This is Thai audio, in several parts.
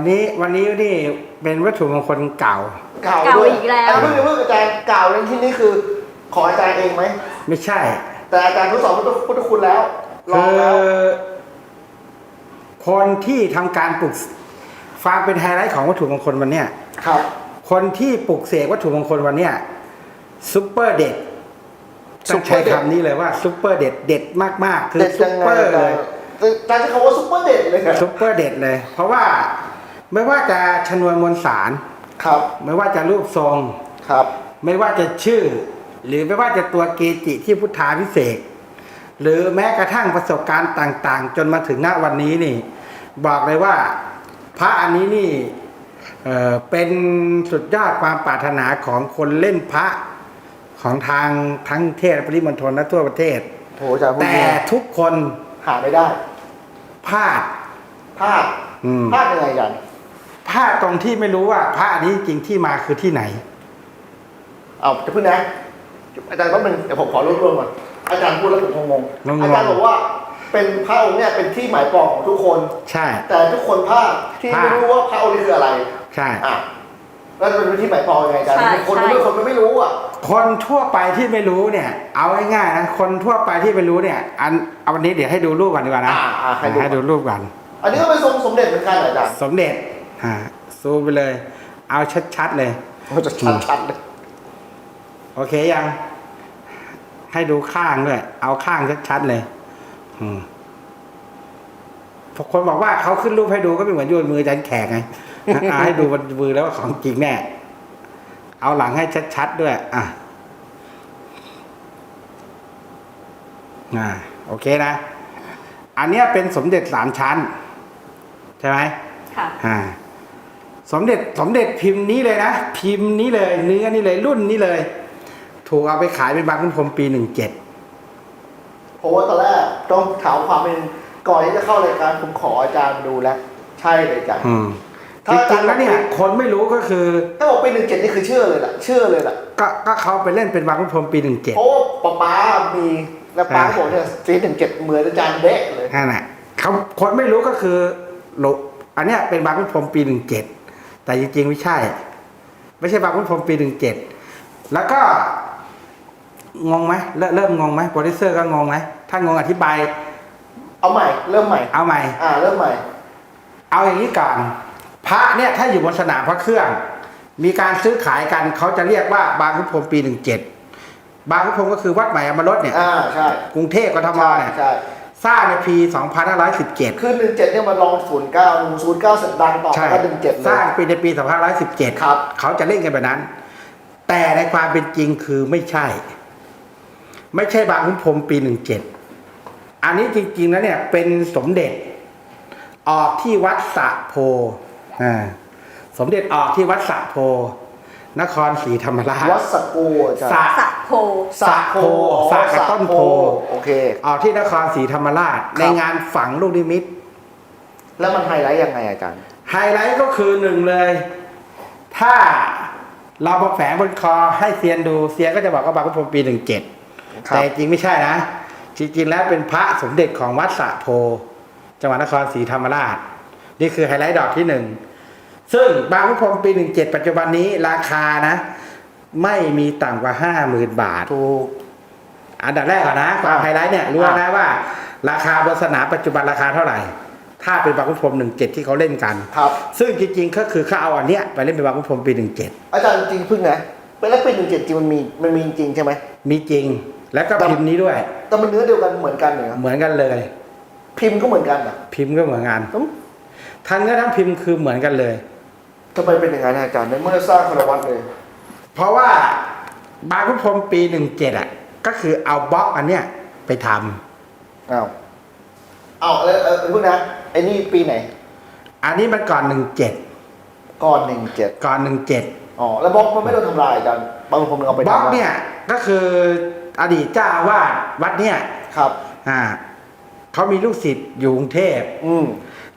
วันนี้วันนี้นี่เป็นวัตถุมงคลเก่า เก่าเก่าด้วยอีกแล้วะเพิ่งเพิ่งอาจารย์เก่าในที่นี้คือของอาจารย์เองไหม ไม่ใช่ แต่อาจารย์ทดสอบพุทธพุทธคุณแล้วลองคือแล้วคนที่ทำการปลุกฟังเป็นไฮไลท์ของวัตถุมงคลวันเนี้ยครับ คนที่ปลุกเสกวัตถุมงคลวันเนี้ยซุปเปอร์เด็ดต้องใช้คำนี้เลยว่าซุปเปอร์เด็ดเด็ดมากๆ คือเด็ดซุยัปงไงเปอร์อาจาเลรยย์อาจารย์ใช้คำว่าซุปเปอร์เด็ดเลยอะซุปเปอร์เด็ดเลย เพราะว่า ไม่ว่าจะชนวนมวลสาร ครับ ไม่ว่าจะรูปทรง ครับ ไม่ว่าจะชื่อ หรือไม่ว่าจะตัวเกจิที่พุทธาพิเศษกหรือแม้กระทั่งประสบการณ์ต่างๆ จนมาถึงณวันนี้นี่ บอกเลยว่าพระอันนี้นี่เอ่อเป็นสุดยอดความปรารถนาของคนเล่นพระของทางทั้งเทศปริมณฑลและทั่วประเทศโหอาจารย์พูดแต่ดีทุกคนหาไม่ได้พลาดพลาดอืมพลาดยังไงอาจารย์ พลาดตรงที่ไม่รู้ว่าพระอันนี้จริงๆที่มาคือที่ไหน เอาจะพึ่งนะอาจารย์แป๊บนึงเดี๋ยวผมขอรวบรวมก่อนอาจารย์พูดแล้วผมงงงงๆๆอาจารย์บอกว่าเป็นพระองค์เนี่ยเป็นที่หมายปองของทุกคน ใช่ แต่ทุกคนพลาดที่พลาดไม่รู้ว่าพระองค์นี้คืออะไร ใช่อะแล้วจะเป็นที่หมายปองยังไงอาจารย์ใช่คนใช่ไม่คนมันไม่รู้อะคนทั่วไปที่ไม่รู้เนี่ย เอาง่ายๆนะคนทั่วไปที่ไม่รู้เนี่ย อันเอาวันนี้เดี๋ยวให้ดูรูปก่อนดีกว่านะอ่าอ่าให้ดูให้ดูรูปก่อนอันนี้ก็เป็นทรงสมเด็จเหมือนกันเหรออาจารย์สมเด็จ อ่าซูมไปเลย เอาชัดๆเลยโอ้จะชัดๆเลยโอเคยัง ให้ดูข้างด้วย เอาข้างชัดๆเลยอืมพอคนบอกว่าเขาขึ้นรูปให้ดูก็ไม่เหมือนโยนมืออาจันแขกไงอ่าให้ดูบนมือแล้วว่าของจริงแน่ เอาหลังให้ชัดๆด้วย อะอ่าโอเคนะ อันเนี้ยเป็นสมเด็จสามชั้น ใช่ไหมค่ะอ่า สมเด็จสมเด็จพิมพ์นี้เลยนะ พิมพ์นี้เลย เนื้อนี้เลยรุ่นนี้เลย ถูกเอาไปขายเป็นบางคุณพรมปีหนึ่งเจ็ดเพราะว่าตอนแรกต้องถามความเป็นก่อนที่จะเข้ารายการผมขออาจารย์ดูแล้ว ใช่เลยอาจารย์อืมจถ้าอาริจารงย์ๆแล้วเนี่ย คนไม่รู้ก็คือถ้าบอกเป็นหนึ่งเจ็ดนี่คือเชื่อเลยล่ะเชื่อเลยล่ะก็ก็เขาไปเล่นเป็นบางคุณพรมปีหนึ่งเจ็ดเพราะว่าป๊าป๊ามีแล้วป๊าอ่าบอกเนี่ยซีหนึ่งเจ็ดเหมือนอาจารย์เบ๊ะเลยนั่นแหละเขาคนไม่รู้ก็คือโลอันเนี้ยเป็นบางคุณพรมปีหนึ่งเจ็ด แต่จริงๆไม่ใช่ ไม่ใช่บางคุณพรมปีหนึ่งเจ็ดแล้วก็ งงไหมเริ่มเริ่มงงไหมโปรดิวเซอร์ก็งงไหมถ้างงอธิบาย เอาใหม่ เริ่มใหม่ เอาใหม่ อ่า เริ่มใหม่ เอาอย่างนี้ก่อนพระเนี่ยถ้าอยู่บนสนามพระเครื่อง มีการซื้อขายกันเขาจะเรียกว่าบางขุนพรหมปีหนึ่งเจ็ดบางขุนพรหมก็คือวัดใหม่อมรสเนี่ยอ่าใช่กรุงเทพกทมใช่เนี่ยใช่ สร้างในปี2517 คือหนึ่งเจ็ดเนี่ยมันลองศูนย์เก้าศูนย์เก้าเสร็จดังต่อใช่มาก็หนึ่งเจ็ดเลสร้างยปีในปี2517ครับ เขาจะเล่นกันแบบนั้น แต่ในความเป็นจริงคือไม่ใช่ ไม่ใช่บางขุนพรหมปี 17 อันนี้จริงๆแล้วเนี่ย เป็นสมเด็จ ออกที่วัดสระโพอ่าสมเด็จออกที่วัดสระโพ นครศรีธรรมราชวัดสกโกอาจารย์สระสะโพสระโพสระกับต้นโพโอเค ออกที่นครศรีธรรมราช ในงานฝังลูกนิมิตแล้วมันไฮไลท์ยังไงอาจารย์ ไฮไลท์ก็คือหนึ่งเลย ถ้าเรามาแฝงบนคอให้เซียนดูเซียนก็จะบอกว่าบางพุทธพรหมปีหนึ่งเจ็ดครับ แต่จริงไม่ใช่นะ จริงๆแล้วเป็นพระสมเด็จของวัดสระโพ จังหวัดนครศรีธรรมราช นี่คือไฮไลท์ดอกที่หนึ่ง ซึ่งบางพุทธพรหมปีหนึ่งเจ็ดปัจจุบันนี้ราคานะ ไม่มีต่ำกว่าห้าหมื่นบาทถูกอันดับแรกก่อนนะความไฮไลท์เนี่ยรู้นะว่า ราคาบนสนามปัจจุบันราคาเท่าไหร่ ถ้าเป็นบางพุทธพรหมหนึ่งเจ็ดที่เขาเล่นกันครับซึ่งจริงๆก็คือเขาเอาอันเนี้ยไปเล่นเป็นบางพุทธพรหมปีหนึ่งเจ็ดอาจารย์จริงพึ่งนะเป็นแล้วเป็นหนึ่งเจ็ดจริงมันมีมันมีจริงใช่ไหมมีจริงแล้วก็พิมพ์นี้ด้วย แต่มันเนื้อเดียวกันเหมือนกันเหรอเหมือนกันเลย พิมพ์ก็เหมือนกันอะพิมพ์ก็เหมือนกันอืมทั้งเนื้อทั้งพิมพ์คือเหมือนกันเลย ทำไมเป็นอย่างนั้นอาจารย์ในเมื่อสร้างคารวัตเลย เพราะว่าบางพุทธพรหมปีหนึ่งเจ็ดอะ ก็คือเอาบล็อกอันเนี้ยไปทำอ้าวอ้าวเออเออพูดนะไอ้นี่ปีไหน อันนี้มันก่อนหนึ่งเจ็ดก่อนหนึ่งเจ็ดก่อนหนึ่งเจ็ดอ๋อแล้วบล็อกมันไม่โดนทำลายอาจารย์บางคนมันเอาไปบล็อกทำะเนี่ยก็คืออดีตเจ้าอาวาดวัดเนี่ยครับ อ่าเขามีลูกศิษย์อยู่กรุงเทพ อืม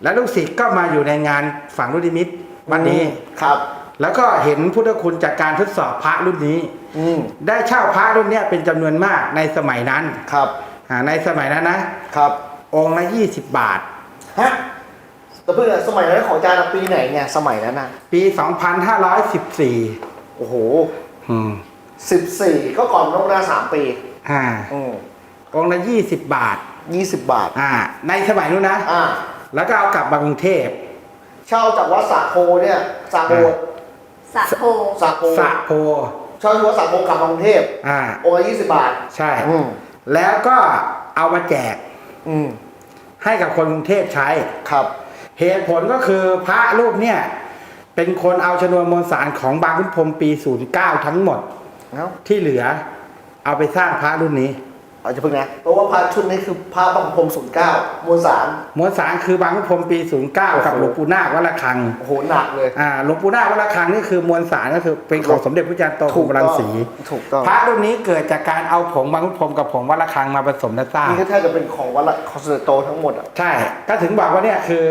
และลูกศิษย์ก็มาอยู่ในงานฝั่งรุ่นนิมิต วันนี้ครับ แล้วก็เห็นพุทธคุณจากการทดสอบพระรุ่นนี้ อืมได้เช่าพระรุ่นเนี้ยเป็นจำนวนมากในสมัยนั้นครับอ่าในสมัยนั้นนะครับ องค์ละยี่สิบบาทฮะแต่เพื่อนสมัยนั้นของอาจารย์อะปีไหนเนี่ยสมัยนั้นนะปี2514โอ้โหอืมสิบสี่ก็ก่อนนกนาสามปีอ่าอืมองค์ละ20บาทยี่สิบบาท อ่า ในสมัยนู้นนะอ่าแล้วก็เอากลับมากรุงเทพ เช่าจากวัดสาโคเนี่ยสาโคอ่าสะโพสาโคสระโพเช่าที่วัดสาโคกลับมากรุงเทพอ่าองค์ละยี่สิบบาท ใช่ อืม แล้วก็เอามาแจกอืมให้กับคนกรุงเทพใช้ ครับเหตุผลก็คือพระรูปเนี่ย เป็นคนเอาชนวนมวลสารของบางขุนพรหมปี 09 ทั้งหมด เอ้าที่เหลือ เอาไปสร้างพระรุ่นนี้ เอาจะพึ่งนะ เพราะว่าพระชุดนี้คือพระบังพรมศูนย์เก้ามวลสาร มวลสารคือบางขุนพรหมปี 09 กับหลวงปู่นาควัดระฆังโอ้โหหนักเลย อ่าหลวงปู่นาควัดระฆังนี่คือมวลสารก็คือเป็นของสมเด็จพระจันทร์โตของรังสีถูกต้องพระรุ่นนี้เกิดจากการเอาผงบางขุนพรหมกับผงวัดระฆังมาผสมและสร้าง นี่ก็แทบจะเป็นของวัดละคอนสเตโตทั้งหมดอะ ใช่ก็ถึงบอกว่าเนี่ยคือ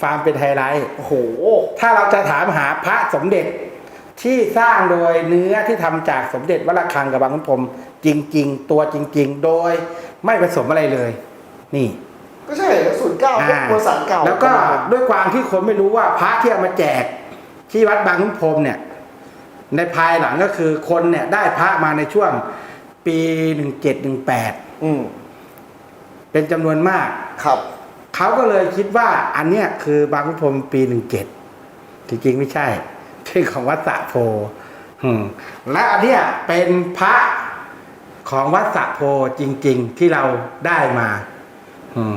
ฟาร์มเป็นไฮไลท์ โอ้โห ถ้าเราจะถามหาพระสมเด็จที่สร้างโดยเนื้อที่ทำจากสมเด็จวัดระฆังกับบางขุนพรหม จริง ๆ ตัวจริง ๆ โดยไม่ผสมอะไรเลย นี่ ก็ใช่ศูนย์เก้าพวกมวลสารเก่าแล้วก็ด้วยความที่คนไม่รู้ว่าพระที่เอามาแจกที่วัดบางขุนพรหมเนี่ย ในภายหลังก็คือคนเนี่ยได้พระมาในช่วงปีหนึ่งเจ็ดหนึ่งแปดอืมเป็นจำนวนมาก ครับ เขาก็เลยคิดว่าอันเนี้ยคือบางขุนพรหมปีหนึ่งเจ็ดจริงๆไม่ใช่เป็นของวัดสระโพอืมและอันเนี้ยเป็นพระ ของวัดสระโพจริง ๆ ที่เราได้มาอืม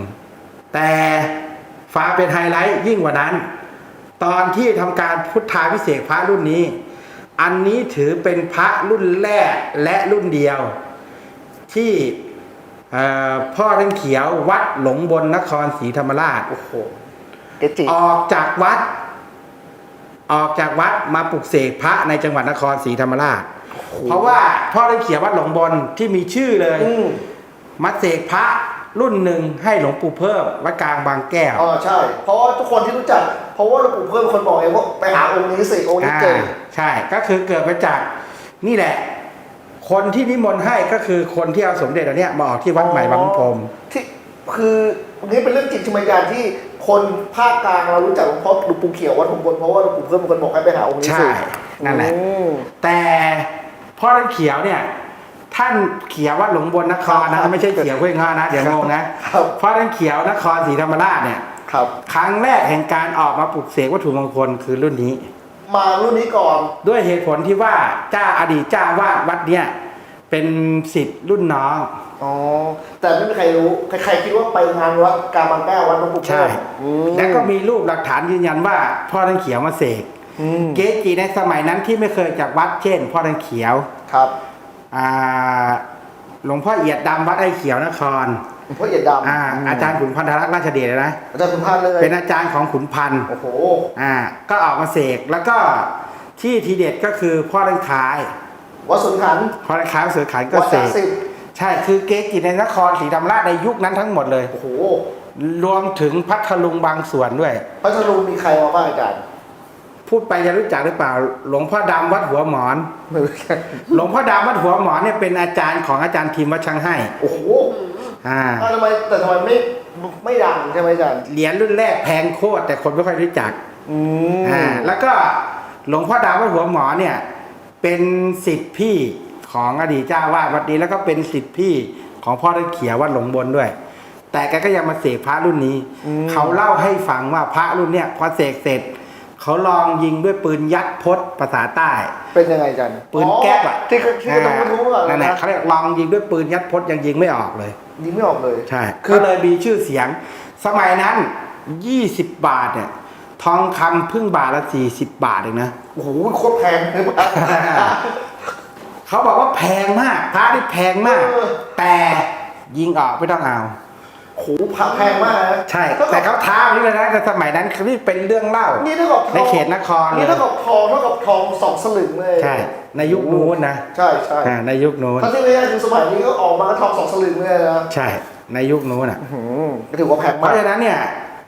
แต่ฟ้าเป็นไฮไลท์ยิ่งกว่านั้น ตอนที่ทำการพุทธาพิเศษกพระรุ่นนี้ อันนี้ถือเป็นพระรุ่นแรกและรุ่นเดียว ที่เอ่อพ่อท่านเขียววัดหลงบนนครศรีธรรมราชโอ้โหเกจิออกจากวัด ออกจากวัดมาปลุกเสกพระในจังหวัดนครศรีธรรมราช เพราะว่าพ่อท่านเขียววัดหลงบนที่มีชื่อเลยอืมมาเสกพระรุ่นหนึ่งให้หลวงปู่เพิ่มวัดกลางบางแก้วอ๋อใช่ เพราะว่าทุกคนที่รู้จัก เพราะว่าหลวงปู่เพิ่มคนบอกเองว่าไปหาองค์นี้สิองค์นี้อ่าเก่งใช่ก็คือเกิดมาจากนี่แหละ คนที่นิมนต์ให้ก็คือคนที่เอาสมเด็จอันเนี้ยมาออกที่วัดใหม่บางขุนพรหมที่คืออันนี้เป็นเรื่องจริงใช่ไหมอาจารย์ที่คนภาคกลางเรารู้จักเพราะหลวงปู่เขียววัดหงบนเพราะว่าหลวงปู่เพิ่มเป็นคนบอกให้ไปหาองค์นี้ใช่สินั่นแหละอืมแต่ พ่อท่านเขียวเนี่ยท่านเขียววัดหลงบนนครครันะบไม่ใช่เขียวเพื่อนงอนะเดี๋ยวงงนะครับพ่อท่านเขียวนครศรีธรรมราชเนี่ยครับครั้งแรกแห่งการออกมาปลุกเสกวัตถุมงคลคือรุ่นนี้ มารุ่นนี้ก่อน ด้วยเหตุผลที่ว่าเจ้าอดีตเจ้าวาดวัดเนี่ยเป็นสิทธิ์รุ่นน้องอ๋อแต่ไม่มีใครรู้ใครๆคิดว่าไปงานวัดกาบังแก้ววัดหลวงปู่ใช่เพิ่มอืมและก็มีรูปหลักฐานยืนยันว่าพ่อท่านเขียวมาเสก อืมเกจิในสมัยนั้นที่ไม่เคยจากวัดเช่นพ่อท่านเขียวครับอ่าหลวงพ่อเอียดดำวัดไอ้เขียวนครพระเอียดดำอ่าอาจารย์ขุนพันธรักษ์ราชเดชนะอาจารย์คุณพานเลยเป็นอาจารย์ของขุนพันธ์โอ้โหอ่าก็ออกมาเสกแล้วก็ที่ทีเด็ดก็คือพ่อท่านคล้ายวัดสุนขันพ่อท่านคล้ายเสือขันก็วัดเสศักกดิ์สิทธิ์ใช่คือเกจิในนครศรีธรรมราชในยุคนั้นทั้งหมดเลยโอ้โหรวมถึงพัทลุงบางส่วนด้วย พัทลุงมีใครมาบ้างอาจารย์ พูดไปจะรู้จักหรือเปล่า หลวงพ่อดำวัดหัวหมอนไม่รู้จักหลวงพ่อดำวัดหัวหมอนเนี่ยเป็นอาจารย์ของอาจารย์ทีมวัดช่างให้โอ้โหอ่าอ้าวทำไมแต่ทำไมไม่ไม่ดังใช่ไหมอาจารย์เหรียญรุ่นแรกแพงโคตรแต่คนไม่ค่อยรู้จักอืมอ่าแล้วก็หลวงพ่อดำวัดหัวหมอเนี่ยเป็นสิทธิพี่ของอดีตเจ้าวาดวัดนี้แล้วก็เป็นสิทธิพี่ของพ่อท่านเขียววัดหลงบนด้วย แต่แกก็ยังมาเสกพระรุ่นนี้ เขาเล่าให้ฟังว่าพระรุ่นเนี่ยพอเสกเสร็จ เขาลองยิงด้วยปืนยัดพดภาษาใต้ เป็นยังไงอาจารย์ปืนแก๊ปอะที่ที่เราไม่รู้ก่อนนั่นแหละนะเขาเรียกลองยิงด้วยปืนยัดพดยังยิงไม่ออกเลย ยิงไม่ออกเลยใช่ก็เลยมีชื่อเสียง สมัยนั้น20บาทเนี่ยทองคำพึ่งบาทละ40บาทเองนะโอ้โหโคตรแพงเลยปะเขาบอกว่าแพงมากพระที่แพงมากเออแต่ยิงออกไม่ต้องเอา โหพระแพงมากนะใช่ท่าแต่กับเขาท้านี่เลยนะแต่สมัยนั้นนี่เป็นเรื่องเล่า นี่เท่ากับทองในเขตนครเลยนี่เท่ากับทองเท่ากับทองสองสลึงเลย ใช่ ในยุคนู้นนะ ใช่ใช่อ่าในยุคนู้นถ้าที่ไม่ได้คือสมัยนี้ก็ออกมาก็ทองสองสลึงเลยนะ ใช่ ในยุคนู้นอะอืมก็ถือว่าแพงเพมากราะฉะนั้นเนี่ย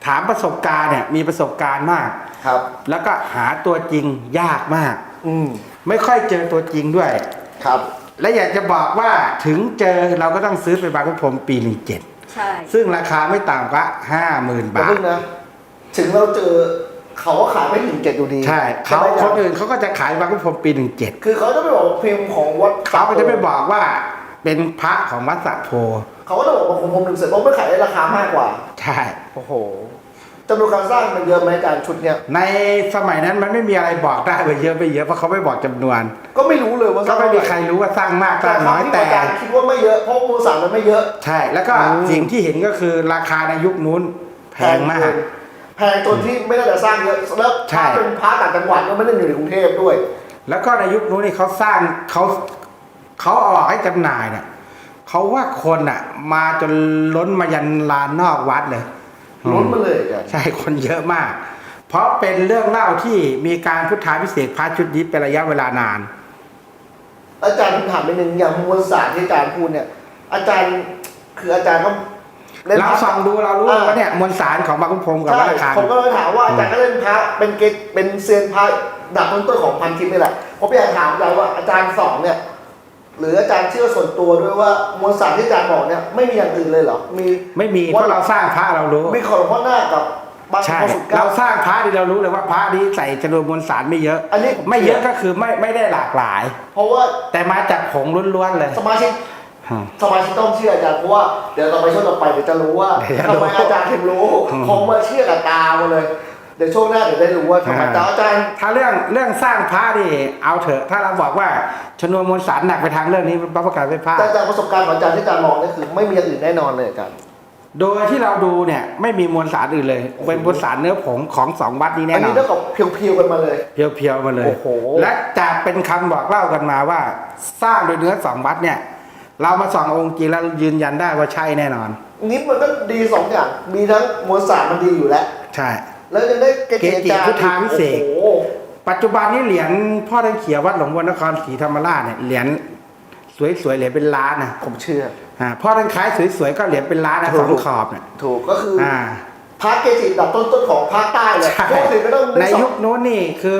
ถามประสบการณ์เนี่ยมีประสบการณ์มากครับ แล้วก็หาตัวจริงยากมาก อืมไม่ค่อยเจอตัวจริงด้วย ครับ และอยากจะบอกว่าถึงเจอเราก็ต้องซื้อไปบางกะพรมปีหนึ่งเจ็ด ใช่ ซึ่งราคาไม่ต่ำกว่าห้าหมื่นอย่าบาทเพิ่งนะถึงเราเจอเขาก็ขายไม่ถึงเจ็ดอยู่ดีใช่เขาไหมคนอื่นเขาก็จะขายบางกะพรมปีหนึ่งเจ็ดคือเขาจะไม่บอกว่าพิมพ์ของวัดเขาก็จะไม่บอกว่าเป็นพระของวัดสระโพเขาก็จะบอกว่าของผมหนึ่งเสร็จเพราะไม่ขายได้ราคามากกว่า ใช่ โอ้โห จำนวนการสร้างมันเยอะไหมอาจารย์ชุดเนี้ยในสมัยนั้นมันไม่มีอะไรบอกได้ว่าเยอะไม่เยอะเพราะเขาไม่บอกจำนวน ก็ไม่รู้เลยว่าก็ไม่มีใครรู้ว่าสร้างมากสแต่ร้างคน้วามอยที่แต่อาจารย์คิดว่าไม่เยอะเพราะมูลสารมันไม่เยอะ ใช่ แล้วก็อืม สิ่งที่เห็นก็คือราคาในยุคนู้นแพงมากเนแพงจนที่ไม่ได้แต่สร้างเยอะแล้วใช่ ถ้าเป็นพระต่างจังหวัดก็ไม่ได้อยู่ในกรุงเทพด้วย แล้วก็ในยุคนู้นนี่เขาสร้างเขาเขาเอาออกให้จำหน่ายเนี่ยเขาว่าคนอะ มาจนล้นมายันลานนอกวัดเลย ล้นมาเลยอาจารย์ใช่คนเยอะมาก เพราะเป็นเรื่องเล่าที่มีการพุทธาพิเศษกพระชุดนี้เป็นระยะเวลานาน อาจารย์ผมถามไปหนึ่งอย่างมวลสารที่อาจารย์พูดเนี่ย อาจารย์คืออาจารย์ก็เล่นเราพระส่องดูเรารู้อ่าว่าเนี่ยมวลสารของบางขุนพรหมกับใช่วัดระฆังผมก็เลยถามว่าอาจารย์ก็เล่นพระเป็นเกตเป็นเซียนพระดับต้นๆของพันทิพย์นี่แหละผมอยากถามอาจารย์ว่าอาจารย์สอนเนี่ย หรืออาจารย์เชื่อส่วนตัวด้วยว่ามวลสารที่อาจารย์บอกเนี่ยไม่มีอย่างอื่นเลยเหรอ มีไม่มีเพราะเราสร้างพระเรารู้มีของหลวงพ่อหน้ากับบางใช่พระสุดเก้าเราสร้างพระที่เรารู้เลยว่าพระนี้ใส่จำนวนมวลสารไม่เยอะอันนี้ผมไม่เยอะก็คือไม่ไม่ได้หลากหลาย เพราะว่าแต่มาจากผงล้วนๆเลยสมาชิกอืมสมาชิกต้องเชื่ออาจารย์เพราะว่าเดี๋ยวต่อไปช่วงต่อไปเดี๋ยวจะรู้ว่าเดี๋ยวจะทำรู้ไมอาจารย์ถึงรู้อืมผมมาเชื่อกับตามาเลย เดี๋ยวช่วงหน้าเดี๋ยวได้รู้ว่าทำไมอ่าแต่อาจารย์ ถ้าเรื่องเรื่องสร้างพระนี่เอาเถอะ ถ้าเราบอกว่าชนวนมวลสารหนักไปทางเรื่องนี้พระประกาศเป็นพระแต่จากประสบการณ์ของอาจารย์ที่อาจารย์มองนี่คือไม่มีอย่างอื่นแน่นอนเลยอาจารย์โดยที่เราดูเนี่ยไม่มีมวลสารอื่นเลย เป็นมวลสารเนื้อผงของสองวัดนี้แน่อันนอนี้นเท่ากับเพียวๆกันมาเลย เพียวๆมาเลยโอ้โหและจากเป็นคำบอกเล่ากันมาว่า สร้างโดยเนื้อสองวัดเนี่ย เรามาส่ององค์จริงแล้วยืนยันได้ว่าใช่แน่นอน นี้มันก็ดีสองอย่าง มีทั้งมวลสารมันดีอยู่แล้ว ใช่ แล้วยังได้เกจิอาจารย์เกจิพุทธาพิเศษก โอ้โหปัจจุบันนี้เหรียญพ่อท่านเขียววัดหลวงวนนครศรีธรรมราชเนี่ยเหรียญสวยๆเหรียญเป็นล้านนะผมเชื่อ อ่าพ่อท่านขายสวยๆก็เหรียญเป็นล้านนะถูสก องขอบเนี่ยถูกก็คือออ่าพระเกจิระดับต้นๆของภาคใต้เลยใช่พวกถึงไม่ต้องนึกในสองยุคนู้นนี่คือ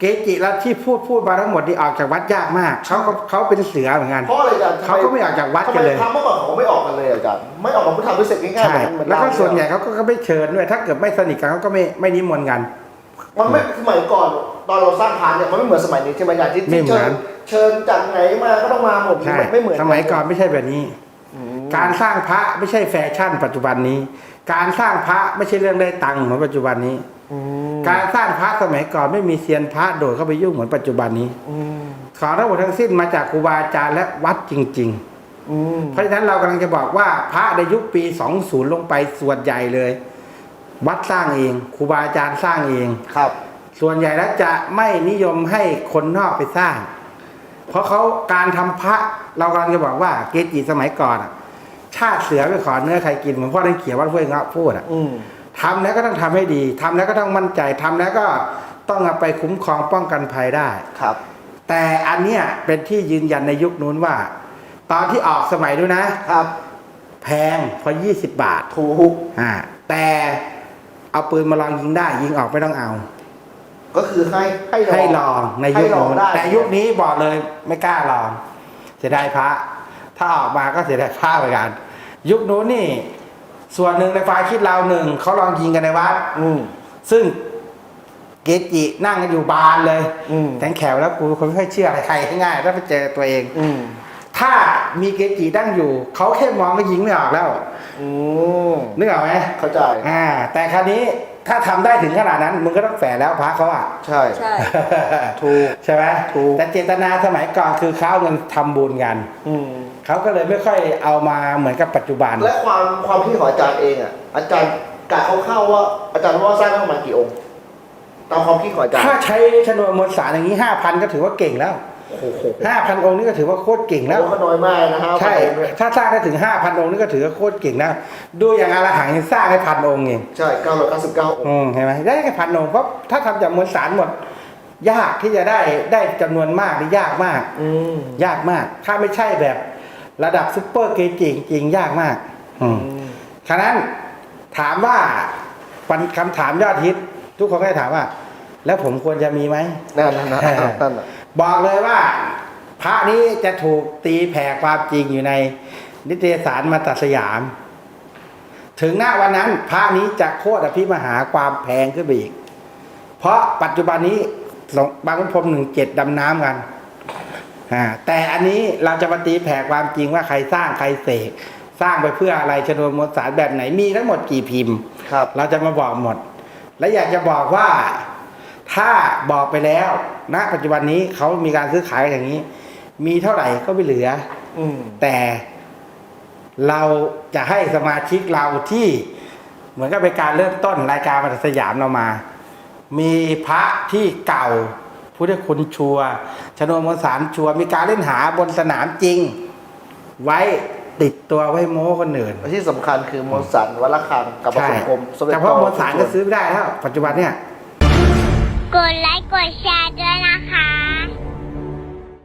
เกจิแล้วที่พูดพูดมาทั้งหมดที่ออกจากวัดยากมากเขาก็เขาเป็นเสือเหมือนกัน เพราะอะไรอาจารย์ทำเขาก็ไม่ออกจากวัดทำกันไมเลยพระเมื่อก่อนเขาไม่ออกกันเลยอาจารย์ไม่ออกมาพุทธาพิเศษกง่ายๆใช่เหมือนแล้วก็เราส่วนใหญ่เขาก็ไม่เชิญด้วยถ้าเกิดไม่สนิทกันเขาก็ไม่ไม่นิมนต์กัน มันไม่สมัยก่อนตอนเราสร้างพานเนี่ยมันไม่เหมือนสมัยนี้ใช่ไหมอาจารย์ที่ไม่ที่เหมืเชิอนญเชิญจากไหนมาก็ต้องมาหมดใช่ไม่เหมือนสมัยก่อนไม่ใช่แบบนี้อืมการสร้างพระไม่ใช่แฟชั่นปัจจุบันนี้ การสร้างพระไม่ใช่เรื่องได้ตังค์เหมือนปัจจุบันนี้อืม การสร้างพระสมัยก่อนไม่มีเซียนพระโดดเข้าไปยุ่งเหมือนปัจจุบันนี้อืมของทั้งหมดทั้งสิ้นมาจากครูบาอาจารย์และวัดจริงๆอืมเพราะฉะนั้นเรากำลังจะบอกว่าพระในยุคปี 20 ลงไปส่วนใหญ่เลย วัดสร้างเองครูบาอาจารย์สร้างเองครับ ส่วนใหญ่แล้วจะไม่นิยมให้คนนอกไปสร้าง เพราะเขาการทำพระเรากำลังจะบอกว่าเกจิสมัยก่อนอะชาติเสือไปขอเนื้อใครกินเหมือนพ่อท่านเขียนวัดห้วยเงาะพูดอะอืม ทำแล้วก็ต้องทำให้ดีทำแล้วก็ต้องมั่นใจทำแล้วก็ต้องเอาไปคุ้มครองป้องกันภัยได้ครับ แต่อันเนี้ยเป็นที่ยืนยันในยุคนู้นว่า ตอนที่ออกสมัยด้วยนะครับ แพงเพราะยี่สิบบาทถูกอ่าแต่เอาปืนมาลองยิงได้ ยิงออกไม่ต้องเอา ก็คือให้ให้ลองให้ลองในยุคให้ลองนู้นได้แต่ยุคนี้บอกเลยไม่กล้าลองเสียดายพระ ถ้าออกมาก็เสียดายพระเหมือนกัน ยุคนู้นนี่ ส่วนหนึ่งในฝ่ายคิดเราหนึ่งเขาลองยิงกันในวัดอืมซึ่งเกจินั่งกันอยู่บานเลยอืมแข็งแขวแล้วกูเป็นคนไม่ค่อยเชื่อใครๆง่ายๆถ้าไปเจอตัวเอง อืมถ้ามีเกจินั่งอยู่ เขาแค่มองก็ยิงไม่ออกแล้ว อืมนึกออกไหมเข้าใจ อ่า แต่คราวนี้ ถ้าทำได้ถึงขนาดนั้นมึงก็ต้องแฝแล้วพระเขาอะ ใช่ ใช่ ถูก ใช่ไหมถูก แต่เจตนาสมัยก่อนคือเขาเอาเงินทำบุญกัน อืม เขาก็เลยไม่ค่อยเอามาเหมือนกับปัจจุบัน และความความคิดของอาจารย์เองอะ อาจารย์กะเข้าๆว่า อาจารย์ว่าสร้างได้ประมาณกี่องค์ ตามความคิดของอาจารย์ ถ้าใช้ชนวนมวลสารอย่างนี้ห้าพันก็ถือว่าเก่งแล้วโอ้โหห้าพันองค์นี่ก็ถือว่าโคตรเก่งแล้วโอ้ก็น้อยมากนะฮะใช่พันองค์เนี่ยถ้าสร้างได้ถึงห้าพันองค์นี่ก็ถือว่าโคตรเก่งนะดูอย่างอรหังยังสร้างให้พันองค์เองใช่เก้าร้อยเก้าสิบเก้าองค์อืมเห็นไหมได้แค่พันองค์เพราะถ้าทำจากมวลสารหมด ยากที่จะได้ได้จำนวนมากนี่ยากมากอืมยากมาก ถ้าไม่ใช่แบบระดับซุปเปอร์เกจิจริงๆยากมากอืมฉะนั้นถามว่าปันคำถามยอดฮิต ทุกคนก็จะถามว่า แล้วผมควรจะมีไหมนั่นนะนะนั่นน่ะ บอกเลยว่า พระนี้จะถูกตีแผ่ความจริงอยู่ใน นิตยสารมาตัดสยาม ถึงหน้าวันนั้นพระนี้จะโคตรอภิมหาความแพงขึ้นไปอีก เพราะปัจจุบันนี้หลวงบางขุนพรหมหนึ่งเจ็ดดำน้ำกันอ่าแต่อันนี้เราจะมาตีแผ่ความจริงว่าใครสร้างใครเสกสร้างไปเพื่ออะไรชนวนมวลสารแบบไหนมีทั้งหมดกี่พิมพ์ ครับ เราจะมาบอกหมด และอยากจะบอกว่า ถ้าบอกไปแล้วณปัจจุบันนี้เขามีการซื้อขายอย่างนี้ มีเท่าไหร่ก็ไม่เหลือ อืม แต่เราจะให้สมาชิกเราที่เหมือนกับเป็นการเริ่มต้นรายการมาสยามเรามา มีพระที่เก่าพุทธคุณชัวร์ชนวนมวลสารชัวร์มีการเล่นหาบนสนามจริง ไว้ติดตัวไว้โม้คนอื่น และที่สำคัญคือมนต์สันวัดละคังกับพระใช่สงฆ์คมสมเด็จแต่เพราะพ่อมวลสารก็ซื้อไม่ได้แล้ว ปัจจุบันเนี่ย กดไลค์กดแชร์ด้วยนะคะ